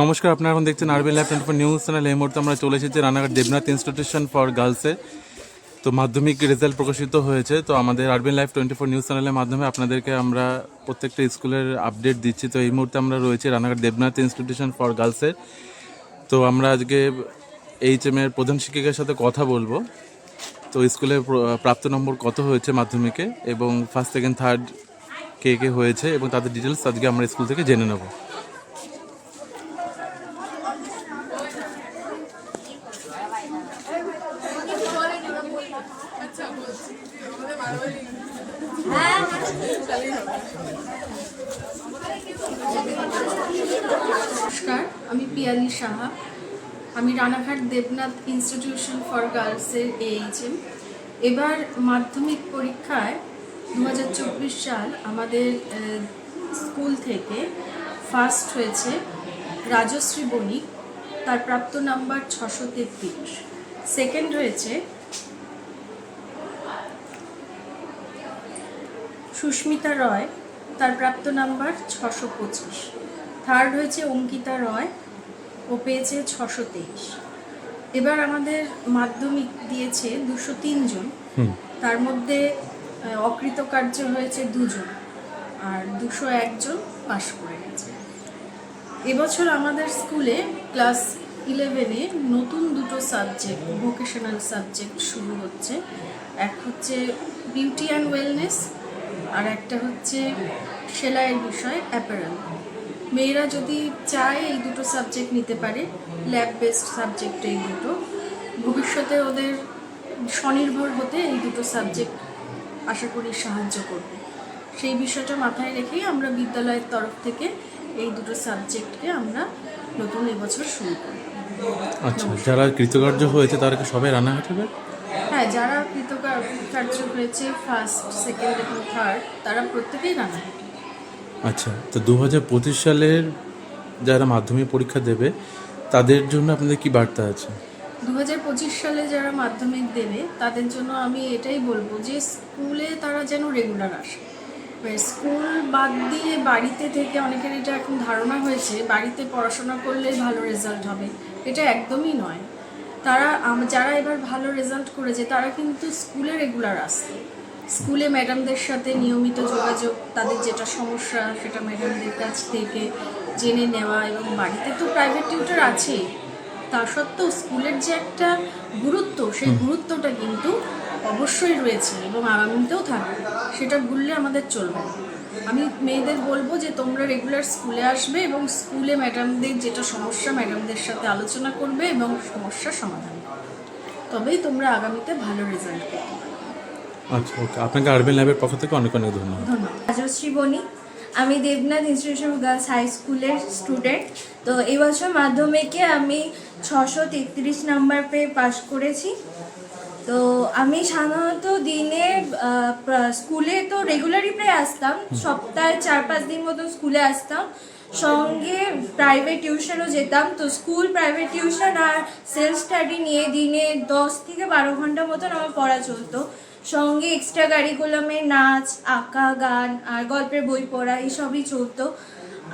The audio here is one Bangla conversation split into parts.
নমস্কার, আপনারা এখন দেখছেন আরবি ল্যাব টোয়েন্টি নিউজ চ্যানেল এই মুহূর্তে আমরা চলে এসেছি রানাঘাট দেবনাথ ইনস্টিটিউশন ফর গার্লসে তো মাধ্যমিক রেজাল্ট প্রকাশিত হয়েছে, তো আমাদের আরবিন লাইফ টোয়েন্টি ফোর নিউজ চ্যানেলের মাধ্যমে আপনাদেরকে আমরা প্রত্যেকটা স্কুলের আপডেট দিচ্ছি। তো এই মুহূর্তে আমরা রয়েছি রানাঘাট দেবনাথ ইনস্টিটিউশন ফর গার্লসে তো আমরা আজকে এইচ এম এর প্রধান শিক্ষিকার সাথে কথা বলব। তো স্কুলে প্রাপ্ত নম্বর কত হয়েছে মাধ্যমিকে এবং ফার্স্ট সেকেন্ড থার্ড কে কে হয়েছে এবং তাদের ডিটেলস আজকে আমরা স্কুল থেকে জেনে নেব। নমস্কার, আমি পিয়ালি সাহা। আমি রানাঘাট দেবনাথ ইনস্টিটিউশন ফর গার্লসের এইচএম এবার মাধ্যমিক পরীক্ষায় দু হাজার চব্বিশ সাল আমাদের স্কুল থেকে ফার্স্ট হয়েছে রাজশ্রী বণিক। তার প্রাপ্ত নাম্বার ছশো তেত্রিশ। সেকেন্ড হয়েছে সুস্মিতা রয় তার প্রাপ্ত নাম্বার ছশো পঁচিশ। থার্ড হয়েছে অঙ্কিতা রয় ও পেয়েছে ছশো তেইশ। এবার আমাদের মাধ্যমিক দিয়েছে দুশো তিনজন তার মধ্যে অকৃতকার্য হয়েছে দুজন আর দুশো একজন পাশ করে গেছে। এবছর আমাদের স্কুলে ক্লাস ইলেভেনে নতুন দুটো সাবজেক্ট ভোকেশনাল সাবজেক্ট শুরু হচ্ছে। এক হচ্ছে বিউটি অ্যান্ড ওয়েলনেস আর একটা হচ্ছে সেলাইয়ের বিষয় অ্যাপারেল মেয়েরা যদি চায় এই দুটো সাবজেক্ট নিতে পারে ল্যাব বেসড সাবজেক্ট এই দুটো, ভবিষ্যতে ওদের স্বনির্ভর হতে এই দুটো সাবজেক্ট আশা করি সাহায্য করবে। সেই বিষয়টা মাথায় রেখেই আমরা বিদ্যালয়ের তরফ থেকে এই দুটো সাবজেক্টকে আমরা নতুন এবছর শুরু করি আচ্ছা যারা কৃতকার্য হয়েছে তারা সবাই রান্নাঘাট হবে? হ্যাঁ যারা কৃতকার্য হয়েছে ফার্স্ট সেকেন্ড এবং থার্ড তারা প্রত্যেকেই রান্নাঘাটি আচ্ছা তো দু হাজার পঁচিশ সালের যারা মাধ্যমিক পরীক্ষা দেবে তাদের জন্য আপনাদের কি বার্তা আছে? দু হাজার পঁচিশ সালে যারা মাধ্যমিক দেবে তাদের জন্য আমি এটাই বলব যে স্কুলে তারা যেন রেগুলার আসে। স্কুল বাদ দিয়ে বাড়িতে থেকে অনেকের এটা এখন ধারণা হয়েছে বাড়িতে পড়াশোনা করলে ভালো রেজাল্ট হবে। এটা একদমই নয়। তারা যারা এবার ভালো রেজাল্ট করেছে তারা কিন্তু স্কুলে রেগুলার আসছে। স্কুলে ম্যাডামদের সাথে নিয়মিত যোগাযোগ তাদের যেটা সমস্যা সেটা ম্যাডামদের কাছ থেকে জেনে নেওয়া এবং বাড়িতে তো প্রাইভেট টিউটার আছেই। তা সত্ত্বেও স্কুলের যে একটা গুরুত্ব সেই গুরুত্বটা কিন্তু অবশ্যই রয়েছে এবং আগামীতেও থাকবে। সেটা ভুললে আমাদের চলবে না। আমি মেয়েদের বলব যে তোমরা রেগুলার স্কুলে আসবে এবং স্কুলে ম্যাডামদের যেটা সমস্যা ম্যাডামদের সাথে আলোচনা করবে এবং সমস্যার সমাধান করবে। তবেই তোমরা আগামীতে ভালো রেজাল্ট করতে পারবে। আচ্ছা ওকে। আপনাকে আরবিন ল্যাবের পক্ষ থেকে অনেক অনেক ধন্যবাদ। ধন্যবাদ। রাজশ্রী বণি আমি দেবনাথ ইনস্টিটিউশন গার্লস হাই স্কুলের স্টুডেন্ট তো এই বছর মাধ্যমিকে আমি ছশো তেত্রিশ নাম্বার পেয়ে পাশ করেছি। তো আমি সাধারণত দিনে স্কুলে তো রেগুলারই প্রায় আসতাম। সপ্তাহে চার পাঁচ দিন মতন স্কুলে আসতাম। সঙ্গে প্রাইভেট টিউশনও যেতাম। তো স্কুল প্রাইভেট টিউশন আর সেলফ স্টাডি নিয়ে দিনে দশ থেকে বারো ঘণ্টা মতন আমার পড়া চলতো। সঙ্গে এক্সট্রা কারিকুলামে নাচ আঁকা গান আর গল্পের বই পড়া এইসবই চলতো।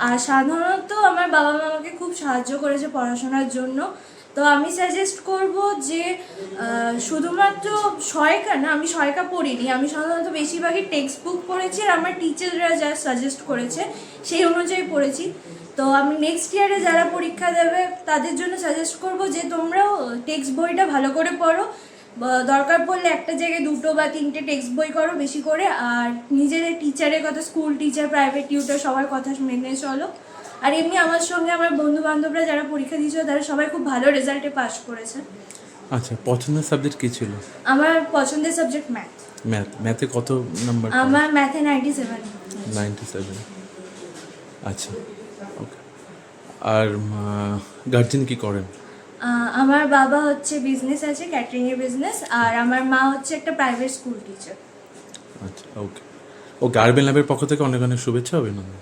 আর সাধারণত আমার বাবা মা আমাকে খুব সাহায্য করেছে পড়াশোনার জন্য। তো আমি সাজেস্ট করব যে শুধুমাত্র সহায়িকা না, আমি সহায়িকা পড়িনি। আমি সাধারণত বেশিরভাগই টেক্সট বুক পড়েছি আর আমার টিচাররা যা সাজেস্ট করেছে সেই অনুযায়ী পড়েছি। তো আমি নেক্সট ইয়ারে যারা পরীক্ষা দেবে, তাদের জন্য সাজেস্ট করব যে, তোমরাও টেক্সট বইটা ভালো করে পড়ো। দরকার পড়লে একটা জায়গায় দুটো বা তিনটে টেক্সট বই করো বেশি করে। আর নিজেদের টিচারের কথা স্কুল টিচার প্রাইভেট টিউটার সবার কথা মেনে চলো। আর এমনি আমার সঙ্গে আমার বন্ধু বান্ধবরা যারা পরীক্ষা দিয়েছিল তারা সবাই খুব ভালো রেজাল্টে পাস করেছে। আচ্ছা পছন্দের সাবজেক্ট কী ছিল? আমার পছন্দের সাবজেক্ট ম্যাথ ম্যাথ ম্যাথে কত নাম্বার আমার ম্যাথে নাইনটি সেভেন নাইনটি সেভেন আচ্ছা ওকে আর গার্জেন কি করেন? আমার বাবা হচ্ছে বিজনেস আছে ক্যাটারিংয়ের বিজনেস আর আমার মা হচ্ছে একটা প্রাইভেট স্কুল টিচার আচ্ছা ওকে ও আরবিন ল্যাবের পক্ষ থেকে অনেক অনেক শুভেচ্ছা অভিনন্দন।